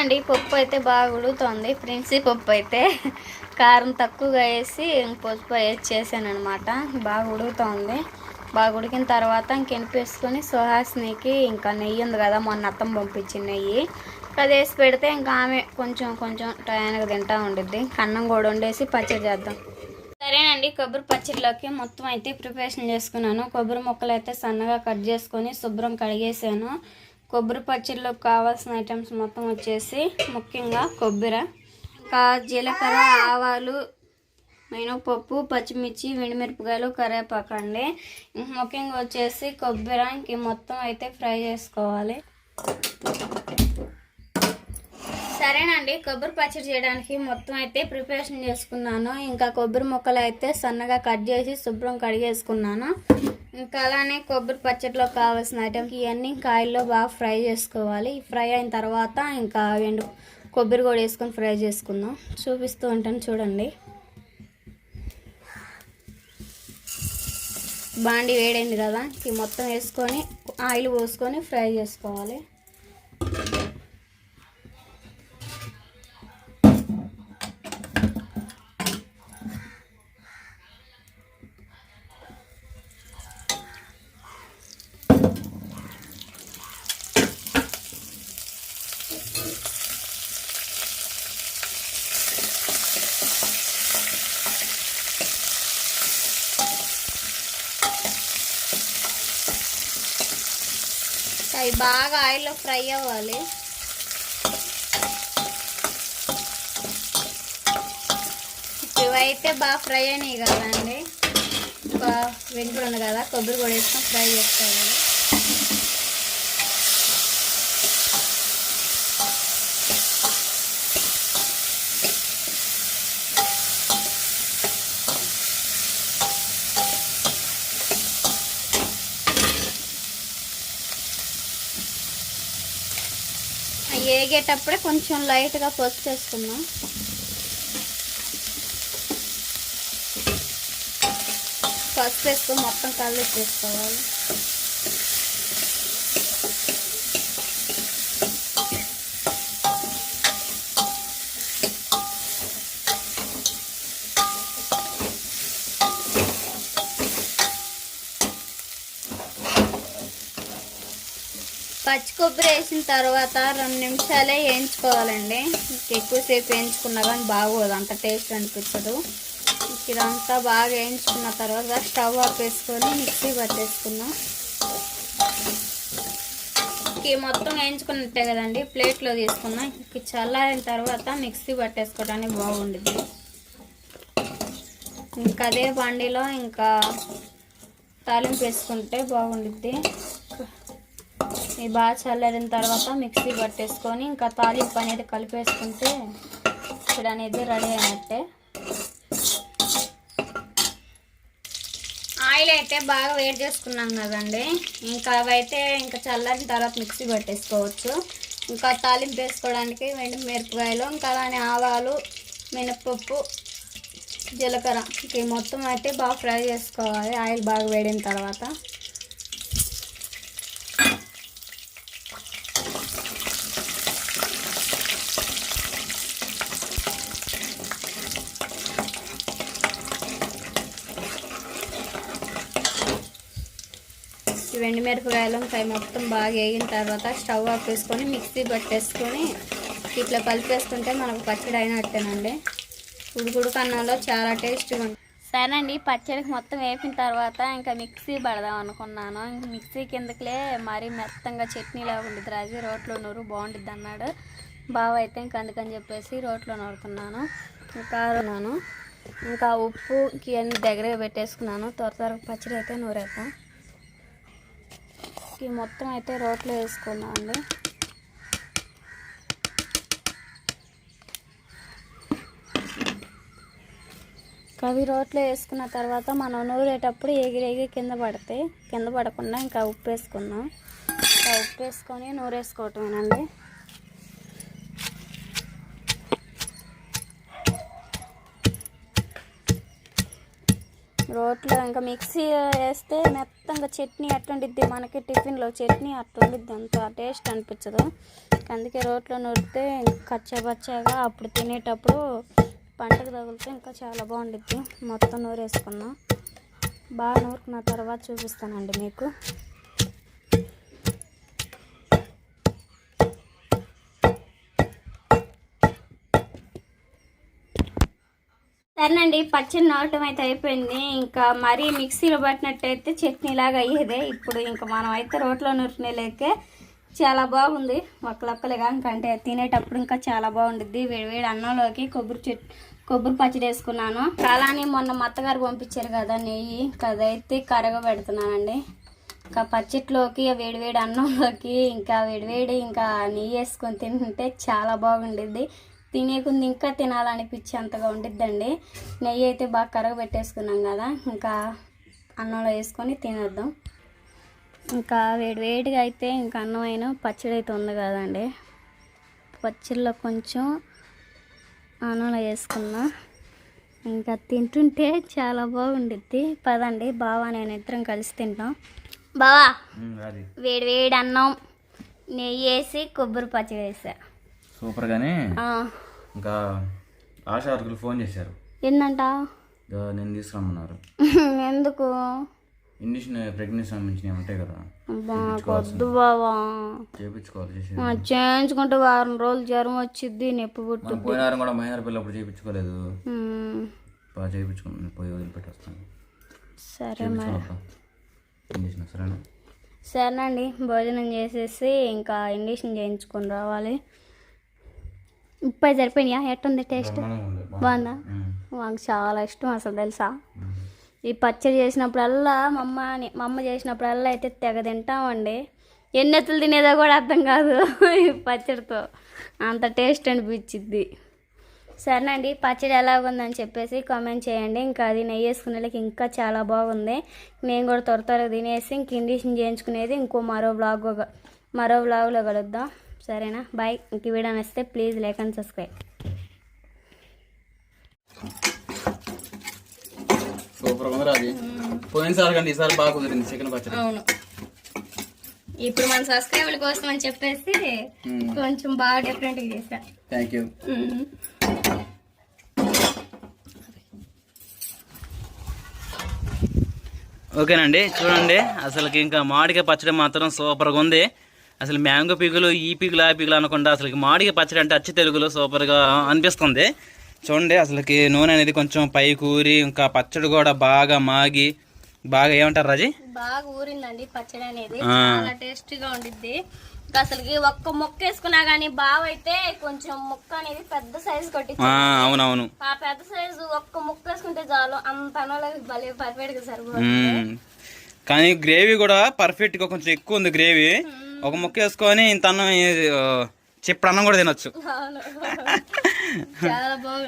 అండి పప్పు అయితే బాగా ఉడుగుతోంది ఫ్రెండ్స్ ఈ పప్పు అయితే కారం తక్కువగా వేసి పసుపు వేసి చేశాను అనమాట బాగా ఉడుగుతోంది బాగా ఉడికిన తర్వాత ఇంకెనిపేసుకొని సుహాసినికి ఇంకా నెయ్యి ఉంది కదా మొన్న అత్తం పంపించిన నెయ్యి. అది వేసి పెడితే ఇంకా ఆమె కొంచెం కొంచెం టయానికి తింటా ఉండిద్ది. కన్నం కూడా వండేసి పచ్చడి చేద్దాం. సరేనండి కొబ్బరి పచ్చడిలోకి మొత్తం అయితే ప్రిపరేషన్ చేసుకున్నాను. కొబ్బరి ముక్కలు అయితే సన్నగా కట్ చేసుకొని శుభ్రం కడిగేసాను. కొబ్బరి పచ్చడిలోకి కావాల్సిన ఐటమ్స్ మొత్తం వచ్చేసి ముఖ్యంగా కొబ్బరి ఇంకా జీలకర్ర ఆవాలు మినపప్పు పచ్చిమిర్చి వెండిమిరపకాయలు కరివేపాకు అండి. ఇంక ముఖ్యంగా వచ్చేసి కొబ్బరి ఇంక మొత్తం అయితే ఫ్రై చేసుకోవాలి. సరేనండి కొబ్బరి పచ్చడి చేయడానికి మొత్తం అయితే ప్రిపరేషన్ చేసుకున్నాను. ఇంకా కొబ్బరి ముక్కలు అయితే సన్నగా కట్ చేసి శుభ్రం కడిగేసుకున్నాను. ఇంకా అలానే కొబ్బరి పచ్చట్లో కావాల్సిన ఐటమ్కి ఇవన్నీ కాయల్లో బాగా ఫ్రై చేసుకోవాలి. ఫ్రై అయిన తర్వాత ఇంకా ఎండు కొబ్బరి కూడా వేసుకొని ఫ్రై చేసుకుందాం. చూపిస్తూ ఉంటాను చూడండి. బాండి వేడైంది కదా ఇది మొత్తం వేసుకొని ఆయిల్ పోసుకొని ఫ్రై చేసుకోవాలి. అవి బాగా ఆయిల్లో ఫ్రై అవ్వాలి. ఇవైతే బాగా ఫ్రై అయినాయి కదండి. వెంకుడు ఉంది కదా కొబ్బరి కూడా వేసుకొని ఫ్రై చేసుకోవాలి అవి వేగేటప్పుడే కొంచెం లైట్గా పసుపు వేసుకుందాం పసుపు వేసుకొని మొత్తం కలిపి చేసుకోవాలి పచ్చి కొబ్బరి వేసిన తర్వాత రెండు నిమిషాలే వేయించుకోవాలండి. ఎక్కువసేపు వేయించుకున్నా కానీ బాగోదు అంత టేస్ట్ అనిపించదు. ఇదంతా బాగా వేయించుకున్న తర్వాత స్టవ్ ఆఫ్ వేసుకొని మిక్సీ పట్టేసుకున్నాం మొత్తం వేయించుకున్నట్టే కదండి ప్లేట్లో తీసుకున్నాం. ఇక చల్లారిన తర్వాత మిక్సీ పట్టేసుకోవడానికి బాగుంటుంది ఇంకా అదే బండిలో ఇంకా తాలింపు వేసుకుంటే బాగుండుద్ది. ఇది బాగా చల్లారిన తర్వాత మిక్సీ పట్టేసుకొని ఇంకా తాలింపు అనేది కలిపేసుకుంటే ఇప్పుడు అనేది రెడీ అయినట్టే. ఆయిల్ అయితే బాగా వేడి చేసుకున్నాం కదండి. ఇంకా అవైతే ఇంకా చల్లారిన తర్వాత మిక్సీ పట్టేసుకోవచ్చు. ఇంకా తాలింపు వేసుకోవడానికి వెండి మిరపకాయలు ఇంకా అలానే ఆవాలు మినప్పప్పు జీలకర్ర. ఇంక మొత్తం అయితే బాగా ఫ్రై చేసుకోవాలి. ఆయిల్ బాగా వేడిన తర్వాత. మిరపకాయలు ఇంకా మొత్తం బాగా వేగిన తర్వాత స్టవ్ ఆపేసుకొని మిక్సీ పట్టేసుకొని ఇట్లా పలిపేస్తుంటే మనకు పచ్చడి అయినట్టేనండి. ఉడుకుడు కన్నంలో చాలా టేస్ట్గా ఉంటుంది. సరేనండి పచ్చడికి మొత్తం వేపిన తర్వాత ఇంకా మిక్సీ పడదాం అనుకున్నాను. ఇంక మిక్సీ కిందకిలే మరీ మెత్తంగా చట్నీలా ఉండిద్ది రాజు. రోట్లో నూరు బాగుంటుంది అన్నాడు. బావ అయితే ఇంక అందుకని చెప్పేసి రోట్లో నూరుతున్నాను. ఇంకా ఇంకా ఉప్పు ఇవన్నీ దగ్గరగా పెట్టేసుకున్నాను. త్వర త్వరగా పచ్చడి అయితే నూరేస్తాను ఈ మొత్తం అయితే రోట్లో వేసుకున్నాం అండి. అవి రోట్లో వేసుకున్న తర్వాత మనం నూరేటప్పుడు ఎగిరెగి కింద పడితే కింద పడకుండా ఇంకా ఉప్పు వేసుకుందాం. ఇంకా ఉప్పు వేసుకొని నూరేసుకోవటమేనండి. రోట్లో ఇంకా మిక్సీ వేస్తే మెత్తంగా చట్నీ అట్టుండిద్ది. మనకి టిఫిన్లో చట్నీ అట్టుండిద్ది. అంత టేస్ట్ అనిపించదు. అందుకే రోట్లో నూరితే కచ్చా అప్పుడు తినేటప్పుడు పంటకు తగిలితే ఇంకా చాలా బాగుండిద్ది. మొత్తం నూరేసుకున్నాం. బాగా నూరుకున్న తర్వాత చూపిస్తానండి మీకు. సరేనండి పచ్చడి నూరటం అయితే అయిపోయింది. ఇంకా మరీ మిక్సీలో పట్టినట్టయితే చట్నీ లాగా అయ్యేదే. ఇప్పుడు ఇంకా మనం అయితే రోట్లో నూరుకునే చాలా బాగుంది. ఒక్కలొక్కలుగా అంటే తినేటప్పుడు ఇంకా చాలా బాగుంటుంది వేడివేడి అన్నంలోకి కొబ్బరి చెట్ కొబ్బరి పచ్చడి వేసుకున్నాను. అలానే మొన్న మా అత్తగారు పంపించారు కదా నెయ్యి. ఇంకా అదైతే కరగబెడుతున్నానండి. ఇంకా పచ్చట్లోకి వేడివేడి అన్నంలోకి ఇంకా వేడివేడి ఇంకా నెయ్యి వేసుకొని తింటుంటే చాలా బాగుండిద్ది. తినేకుంది ఇంకా తినాలనిపించి అంతగా ఉండిద్దండి. నెయ్యి అయితే బాగా కరగబెట్టేసుకున్నాం కదా ఇంకా అన్నంలో వేసుకొని తినేద్దాం. ఇంకా వేడివేడిగా అయితే ఇంకా అన్నం అయిన పచ్చడి అయితే ఉంది కదండి. పచ్చడిలో కొంచెం అన్నంలో వేసుకున్నా. ఇంకా తింటుంటే చాలా బాగుండిద్ది. పదండి బావా నేను ఇద్దరం కలిసి తింటాం. బావా వేడి వేడి అన్నం నెయ్యి వేసి కొబ్బరి పచ్చడి వేసా. సూపర్ గానే ఇంకా ఆశా వర్కులు ఫోన్ చేశారు. ఇదో నేను తీసుకురమ్మన్నారు. ఎందుకు? ఇండిషన్ ప్రెగ్నెన్సీ సంబంధించినవి ఉంటాయి కదా. వద్దు బావా. చేయించుకోవాలి చేయించుకుంటే వారం రోజులు జ్వరం వచ్చిద్ది నొప్పి పుట్టు పోయిన వారం కూడా మైనర్ పిల్లప్పుడు చేయించుకోలేదు బాగా చేయించుకున్నాను పోయి వదిలిపెట్టి వస్తాను. సరే మరి. ఇండిషన్ సరేనా? సరేనండి భోజనం చేసేసి ఇంకా ఇండిషన్ చేయించుకొని రావాలి. ముప్పై సరిపోయినాయా? ఎట్టుంది టేస్ట్. బాగుందా. మాకు చాలా ఇష్టం అసలు తెలుసా? ఈ పచ్చడి చేసినప్పుడల్లా మా అమ్మ మా అమ్మ చేసినప్పుడల్లా అయితే తెగ తింటామండి. ఎన్ని ఎత్తులు తినేదో కూడా అర్థం కాదు ఈ పచ్చడితో. అంత టేస్ట్ అనిపించిద్ది. సరేనండి పచ్చడి ఎలా ఉందని చెప్పేసి కామెంట్ చేయండి. ఇంకా అది నెయ్యి వేసుకునేళ్ళకి ఇంకా చాలా బాగుంది. నేను కూడా త్వర త్వరగా తినేసి ఇంక ఇండిషన్ చేయించుకునేది ఇంకో మరో బ్లాగ్ మరో బ్లాగ్లో కలుద్దాం. సరేనా? బాయ్. ఇంక ఈ వీడియో నచ్చితే please like and subscribe. Super ఉంది అది పోయినసారి కంటే ఈసారి బాగా కుదిరింది చికెన్ పచ్చడి. అవును. ఇప్పుడు మన సబ్స్క్రైబర్ల కోసం అని చెప్పేసి కొంచెం బాగా డిఫరెంట్గా చేశా. థ్యాంక్ యూ ఓకేనండి చూడండి. అసలుకి ఇంకా మామిడికాయ పచ్చడి మాత్రం సూపర్గా ఉంది. అసలు మ్యాంగో పీకులు ఈ పీకులు ఆ పీకులు అనకుండా అసలు మామిడికాయ పచ్చడి అంటే అచ్చి తెలుగులో సూపర్గా అనిపిస్తుంది. చూడండి అసలుకి నూనె అనేది కొంచెం పై కూరి ఇంకా పచ్చడి కూడా బాగా మాగి బాగా ఏమంటారు రాజీ? బాగా ఊరిందండి పచ్చడి అనేది. చాలా టేస్టీగా ఉండిద్ది. అసలుకి ఒక్క మొక్క వేసుకున్నా గానీ బావ అయితే కొంచెం ముక్క అనేది పెద్ద సైజు కొట్టి అవునవును. ఆ పెద్ద సైజు ఒక్క ముక్క వేసుకుంటే చాలు అంత భలే పర్ఫెక్ట్గా సరిపోతుంది. కానీ గ్రేవీ కూడా పర్ఫెక్ట్గా కొంచెం ఎక్కువ ఉంది గ్రేవీ. ఒక ముక్క వేసుకొని ఇంత అన్నం ఏ- అన్నం కూడా తినొచ్చు. చాలా బాగుంది.